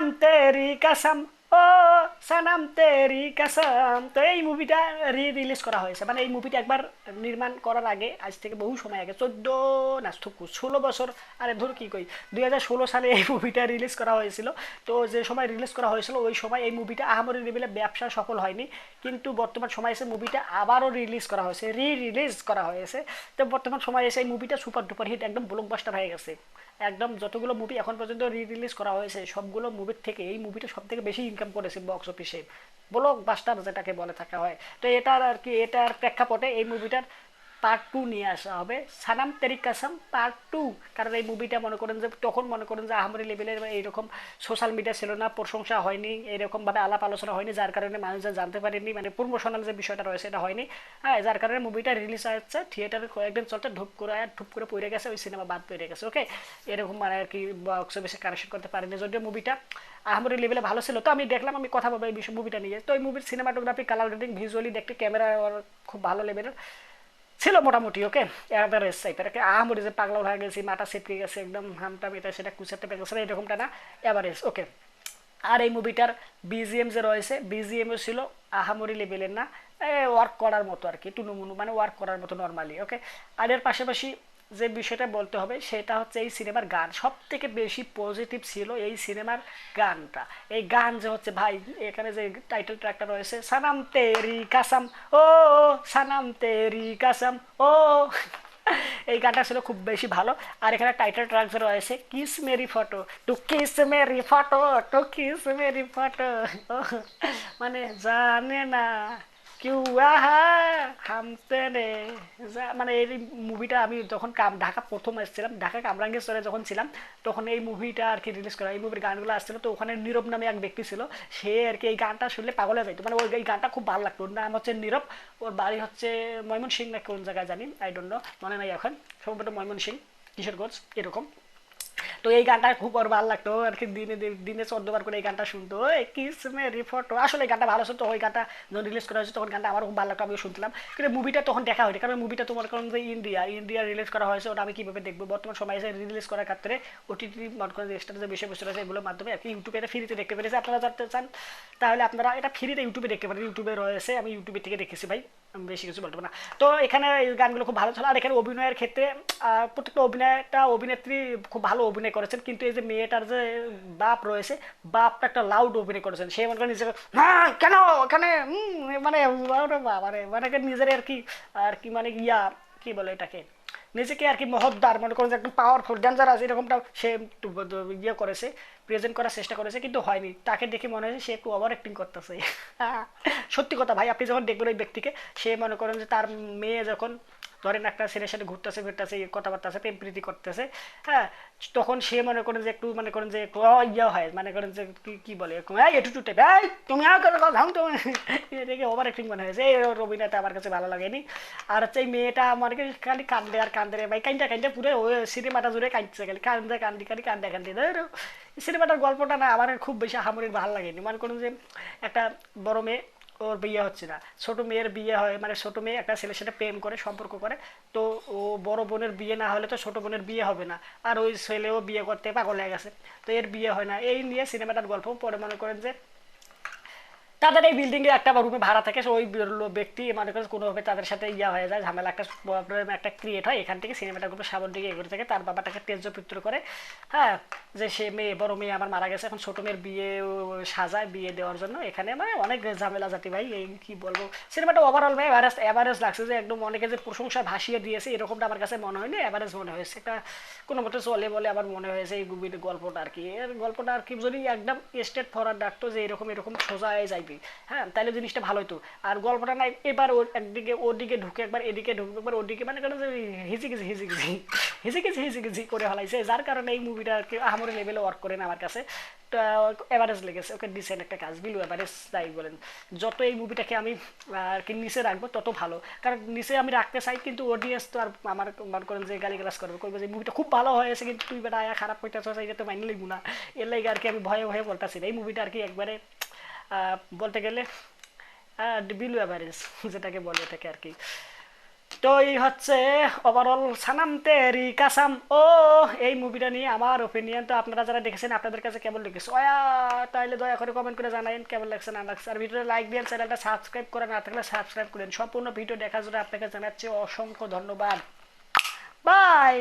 সানাম তেরি কাসাম ও সানাম তেরি কাসাম তো এই মুভিটা রি রিলিজ করা হয়েছে। মানে এই মুভিটা একবার নির্মাণ করার আগে আজ থেকে বহু সময় আগে, চোদ্দ না থুকু ষোলো বছর। আরে ধর কি কই, দুই হাজার ষোলো সালে এই মুভিটা রিলিজ করা হয়েছিল। তো যে সময় রিলিজ করা হয়েছিল, ওই সময় এই মুভিটা আহামরি লেভেলে ব্যবসা সফল হয়নি। কিন্তু বর্তমান সময় এসে মুভিটা আবারও রিলিজ করা হয়েছে রি রিলিজ করা হয়েছে। তো বর্তমান সময় এসে এই মুভিটা সুপার ডুপার হিট একদম ব্লকবাস্টার হয়ে গেছে। একদম যতগুলো মুভি এখন পর্যন্ত রি রিলিজ করা হয়েছে, সবগুলো মুভির থেকে এই মুভিটা সব থেকে বেশি ইনকাম করেছে বক্স অফিসে ব্লক বাস্টার যেটাকে বলে থাকা হয়। তো এটার আর কি, এটার প্রেক্ষাপটে এই মুভিটার পার্ট টু নিয়ে আসা হবে। সানাম তেরিক কাসাম পার্ট টু কারণ এই মুভিটা মনে করেন যে, তখন মনে করেন যে আহামরি লেভেলের এইরকম সোশ্যাল মিডিয়া ছিল না, প্রশংসা হয়নি এরকমভাবে আলাপ আলোচনা হয়নি, যার কারণে মানুষজন জানতে পারেনি মানে প্রমোশনাল যে বিষয়টা রয়েছে এটা হয়নি। হ্যাঁ যার কারণে মুভিটা রিলিজ হচ্ছে থিয়েটারে কয়েকদিন চলতে ঢুপ করে আর ঢুপ করে পড়ে গেছে, ওই সিনেমা বাদ পড়ে গেছে ওকে এরকম মানে আর কি বক্স অফিসে কানেকশন করতে পারেনি, যদিও মুভিটা আহামরি লেভেলে ভালো ছিল। তো আমি দেখলাম, আমি কথা বলব এই মুভিটা নিয়ে। তো এই মুভির সিনেমাটোগ্রাফি কালার গ্রেডিং ভিজুয়ালি দেখতে ক্যামেরা খুব ভালো লেভেলের ছিল মোটামুটি, ওকে? অ্যাভারেজ টাইপের ওকে? আহামরি যে পাগলা হয়ে গেছি, মাথা সেটকে গেছে, একদম হামটাম এটা সেটা কুচাতে পেয়ে গেছে, এরকমটা না অ্যাভারেজ ওকে? আর এই মুভিটার বিজিএম যে রয়েছে বিজিএমও ছিল আহামরি লেভেলের না ওয়ার্ক করার মতো আর কি টুনুমুনু মানে ওয়ার্ক করার মতো নর্মালি ওকে? আর এর পাশাপাশি যে বিষয়টা বলতে হবে সেটা হচ্ছে এই সিনেমার গান। সব থেকে বেশি পজিটিভ ছিল এই সিনেমার গানটা। এই গান যে হচ্ছে, ভাই, এখানে যে টাইটেল ট্র্যাকটা রয়েছে, সানাম তেরি কাসাম, ও সানাম তেরি কাসাম, ও এই গানটা ছিল খুব বেশি ভালো। আর এখানে টাইটেল ট্র্যাক যে রয়েছে, কিস মেরি ফটো টু কিস মেরি ফটো টু কিস মেরি ফটো। মানে জানে না। হামতে রে মানে এই মুভিটা আমি যখন ঢাকা প্রথম এসেছিলাম, ঢাকা কামরাঙ্গেশ্বরে যখন ছিলাম, তখন এই মুভিটা আর কি রিলিজ করা, এই মুভির গানগুলো আসছিল। তো ওখানে নীরব নামে এক ব্যক্তি ছিল, সে আর কি এই গানটা শুনলে পাগল হয়ে যাইতো। মানে ওই এই গানটা খুব ভালো লাগতো। ওর নাম হচ্ছে নীরব। ওর বাড়ি হচ্ছে ময়মন সিং না কোন জায়গায় জানি আই ডোন্ট নো মনে নাই এখন। সম্ভবত ময়মন সিং কিশোরগঞ্জ, এরকম। তো এই গানটা খুব ওর ভালো লাগতো। আর কি দিনে দিনে চোদ্দবার করে এই গানটা শুনতো। কিস মেরি ফটো আসলে গানটা ভালো ছিল। তো ওই গানটা যখন রিলিজ করা হয়েছে, তখন গানটা আমার খুব ভালো লাগতো। আমিও শুনছিলাম। কিন্তু মুভিটা তখন দেখা হয়নি। কারণ মুভিটা তোমার কারণ যে ইন্ডিয়া ইন্ডিয়া রিলিজ করা হয়েছে, ওটা আমি কীভাবে দেখব? বর্তমান সময় এসে রিলিজ করার ক্ষেত্রে ওটিটি মনে করেন এক্সট্রা যে বিষয়বস্তু রয়েছে এগুলোর মাধ্যমে কি ইউটিউবে এটা ফ্রিতে দেখতে পেরেছে। আপনারা জানতে চান, তাহলে আপনারা এটা ফ্রিতে ইউটিউবে দেখতে পারেন। ইউটিউবে রয়েছে, আমি ইউটিউবে থেকে দেখেছি ভাই। আমি বেশি কিছু বলতে না। তো এখানে এই গানগুলো খুব ভালো ছিল। আর এখানে অভিনয়ের ক্ষেত্রে প্রত্যেকটা অভিনয়টা অভিনেত্রী খুব ভালো অভিনয় করেছেন। কিন্তু এই যে মেয়েটার যে বাপ রয়েছে, বাপটা একটা লাউড অভিনয় করেছেন। সে মনে করেন নিজেকে কেন? এখানে মানে মানে মানে নিজের আর কি আর কি মানে ইয়া, কি বলে এটাকে? নিজেকে আর কি মহদ্দার মনে করেন যে একদম পাওয়ারফুল ডেঞ্জারাস এরকমটা সে ইয়ে করেছে প্রেজেন্ট করার চেষ্টা করেছে, কিন্তু হয়নি। তাকে দেখে মনে হয়েছে সে একটু ওভার অ্যাক্টিং করতেছে। সত্যি কথা ভাই, আপনি যখন দেখবেন ওই ব্যক্তিকে, সে মনে করেন যে তার মেয়ে যখন ধরেন একটা ছেলের সাথে ঘুরতেছে, ফিরতেছে কথাবার্তা আছে, প্রেম প্রীতি করতেছে হ্যাঁ তখন সে মনে করেন যে একটু, মনে করেন যে ইয়ে হয়, মনে করেন যে কি বলে তুমি ওভার অ্যাক্টিং মনে হয়েছে এই আমার কাছে ভালো লাগেনি। আর হচ্ছে এই মেয়েটা আমার কাছে খালি কান্দে আর কান্দে ভাই কান্দা কান্দা পুরো ওই সিনেমাটা জুড়ে কাঁদছে খালি, কান্দে, কান্দি খালি কান্দে, কান্দি। সিনেমাটার গল্পটা না আমার খুব বেশি হামরির ভালো লাগেনি। মনে করুন যে একটা বড় মেয়ে ওর বিয়ে হচ্ছে না। ছোট মেয়ের বিয়ে হয় মানে ছোট মেয়ে একটা ছেলের সাথে প্রেম করে, সম্পর্ক করে। তো ও বড় বোনের বিয়ে না হলে তো ছোট বোনের বিয়ে হবে না। আর ওই ছেলেও বিয়ে করতে পাগল হয়ে গেছে। তো এর বিয়ে হয় না। এই নিয়ে সিনেমাটার গল্প পরে মনে করেন যে তাদের এই বিল্ডিং এ একটা রুমে ভাড়া থাকে ওই ব্যক্তি মনে করেন কোনোভাবে তাদের সাথে ইয়া হয়ে যায়, ঝামেলা একটা প্রবলেম একটা ক্রিয়েট হয়, এখান থেকে সিনেমাটা গ্রুপের সামন দিকে এগোতে থাকে, তার বাবা তাকে তেজ পিত্র করে হ্যাঁ যে সে মেয়ে, বড় মেয়ে আমার মারা গেছে, এখন ছোট মেয়ের বিয়ে সাজায় বিয়ে দেওয়ার জন্য, এখানে মানে অনেক ঝামেলা জাতি ভাই, এই কি বলব সিনেমাটা ওভারঅল ভাই অ্যাভারেজ অ্যাভারেজ লাগছে যে একদম অনেকে যে প্রশংসা ভাসিয়ে দিয়েছে, এরকমটা আমার কাছে মনে হয়নি অ্যাভারেজ মনে হয়েছে একটা কোনো মতো চলে বলে আমার মনে হয়েছে এই মুভির গল্পটা আর কি, এর গল্পটা আর কি যদি একদম স্টেট ফরওয়ার্ড ডাকতো যে এরকম এরকম সোজা হয়ে যাইবে হ্যাঁ তাহলে জিনিসটা ভালো হতো আর গল্পটা না, এবার ওর একদিকে ওদিকে ঢুকে, একবার এদিকে ঢুকে, একবার ওদিকে মানে কেন হিজিগিজি হিজিগিজি হিজিগিজি হিজিগিজি করে হলাইছে যার কারণে এই মুভিটা আর কি আহামরি লেভেলে ওয়ার্ক করে না আমার কাছে। এভারেজ লেগেছে, ওকে ডিসেন্ট একটা কাজ বিলু এভারেজ তাই বলেন। যত এই মুভিটাকে আমি, আর কি নিচে রাখব, তত ভালো। কারণ নিচে আমি রাখতে চাই, কিন্তু অডিয়েন্স তো আর আমার মনে করেন যে গালি গালাজ করবে করবে যে মুভিটা খুব ভালো হয়েছে, কিন্তু তুই বেটা আয়া খারাপ করতেছ এটা তো মাইনে লিখব না। এর লাগে আর কি আমি ভয়ে ভয়ে বলতেছি এই মুভিটা আর কি একবারে বলতে গেলে বিলু অ্যাভারেজ যেটাকে বলে এটাকে আর কি। তো এই হচ্ছে ওভারঅল সানাম তেরি কাসাম। ও, এই মুভিটা নিয়ে আমার ওপিনিয়ন তো আপনারা যারা দেখেছেন, আপনাদের কাছে কেমন লেগেছে? ওয়া তাহলে দয়া করে কমেন্ট করে জানাইন, কেমন লাগছে, না লাগছে। আর ভিডিওটা লাইক দিন চ্যানেলটা সাবস্ক্রাইব করে না থাকলে সাবস্ক্রাইব করেন। সম্পূর্ণ ভিডিও দেখার জন্য আপনাকে জানাচ্ছি অসংখ্য ধন্যবাদ। বাই